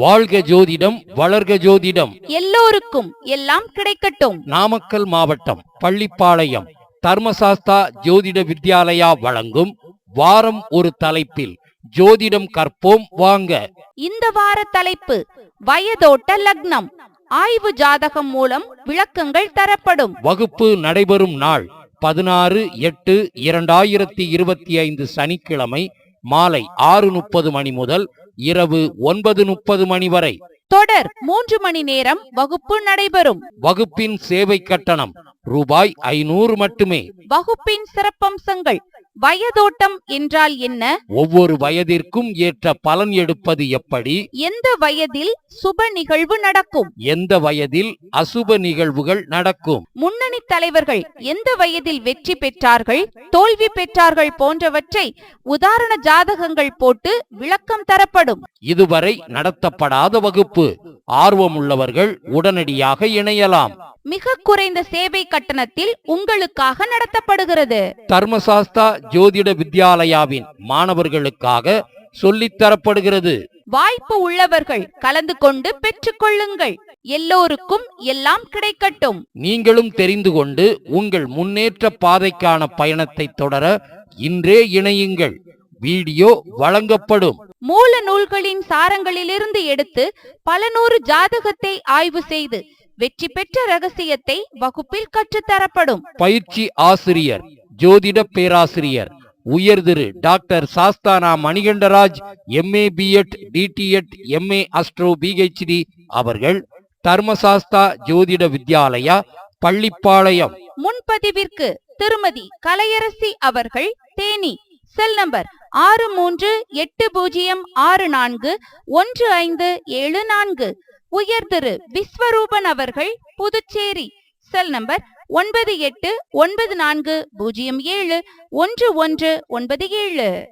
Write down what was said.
வாழ்க ஜோதிடம் வளர்க ஜோதிடம். எல்லோருக்கும் எல்லாம் கிடைக்கட்டும். நாமக்கல் மாவட்டம் பள்ளிப்பாளையம் தர்மசாஸ்தா ஜோதிட வித்யாலயா வழங்கும் வாரம் ஒரு தலைப்பில் ஜோதிடம் கற்போம் வாங்க. இந்த வார தலைப்பு வயதோட்ட லக்னம். ஆய்வு ஜாதகம் மூலம் விளக்கங்கள் தரப்படும். வகுப்பு நடைபெறும் நாள் பதினாறு எட்டு இரண்டாயிரத்தி இருபத்தி ஐந்து சனிக்கிழமை மாலை ஆறு முப்பது மணி முதல் இரவு ஒன்பது முப்பது மணி வரை. தொடர் மூன்று மணி நேரம் வகுப்பு நடைபெறும். வகுப்பின் சேவை கட்டணம் ரூபாய் ஐநூறு மட்டுமே. வகுப்பின் சிறப்பம்சங்கள் வயதோட்டம் என்றால் என்ன? ஒவ்வொரு வயதிற்கும் ஏற்ற பலன் எடுப்பது எப்படி? எந்த வயதில் சுப நிகழ்வு நடக்கும்? எந்த வயதில் அசுப நிகழ்வுகள் நடக்கும்? முன்னணி தலைவர்கள் எந்த வயதில் வெற்றி பெற்றார்கள்? தோல்வி பெற்றார்கள் போன்றவற்றை உதாரண ஜாதகங்கள் போட்டு விளக்கம் தரப்படும். இதுவரை நடத்தப்படாத வகுப்பு. ஆர்வமுள்ளவர்கள் உடனடியாக இணையலாம். மிக குறைந்த சேவை கட்டணத்தில் உங்களுக்காக நடத்தப்படுகிறது. தர்மசாஸ்தா ஜோதிட வித்யாலயாவின் மாணவர்களுக்காக சொல்லித் தரப்படுகிறது. வாய்ப்பு உள்ளவர்கள் கலந்து கொண்டு பெற்றுக்கொள்ளுங்கள் எல்லோருக்கும் எல்லாம் கிடைக்கட்டும். நீங்களும் தெரிந்து கொண்டு உங்கள் முன்னேற்ற பாதைக்கான பயணத்தை தொடர இன்றே இணையுங்கள். வீடியோ வழங்கப்படும். மூல நூல்களின் சாரங்களிலிருந்து எடுத்து பல நூறு ஜாதகத்தை ஆய்வு செய்து வெற்றி பெற்ற ரகசியத்தை வகுப்பில் கற்றுத்தரப்படும். பயிற்சி ஆசிரியர் ஜோதிட பேராசிரியர் உயர்திரு doctor Sasthana Manikandaraj MA BEd DTEd MA astro PhD அவர்கள் தர்மசாஸ்தா ஜோதிட வித்யாலயா பள்ளிப்பாளையம். முன்பதிவிற்கு திருமதி கலையரசி அவர்கள் தேனி. செல் நம்பர் ஆறு மூன்று எட்டு பூஜ்ஜியம் ஆறு நான்கு ஒன்று ஐந்து ஏழு நான்கு. உயர் திரு விஸ்வரூபன் அவர்கள் புதுச்சேரி. செல் நம்பர் ஒன்பது எட்டு ஒன்பது நான்கு பூஜ்ஜியம் ஏழு ஒன்று ஒன்று ஒன்பது ஏழு.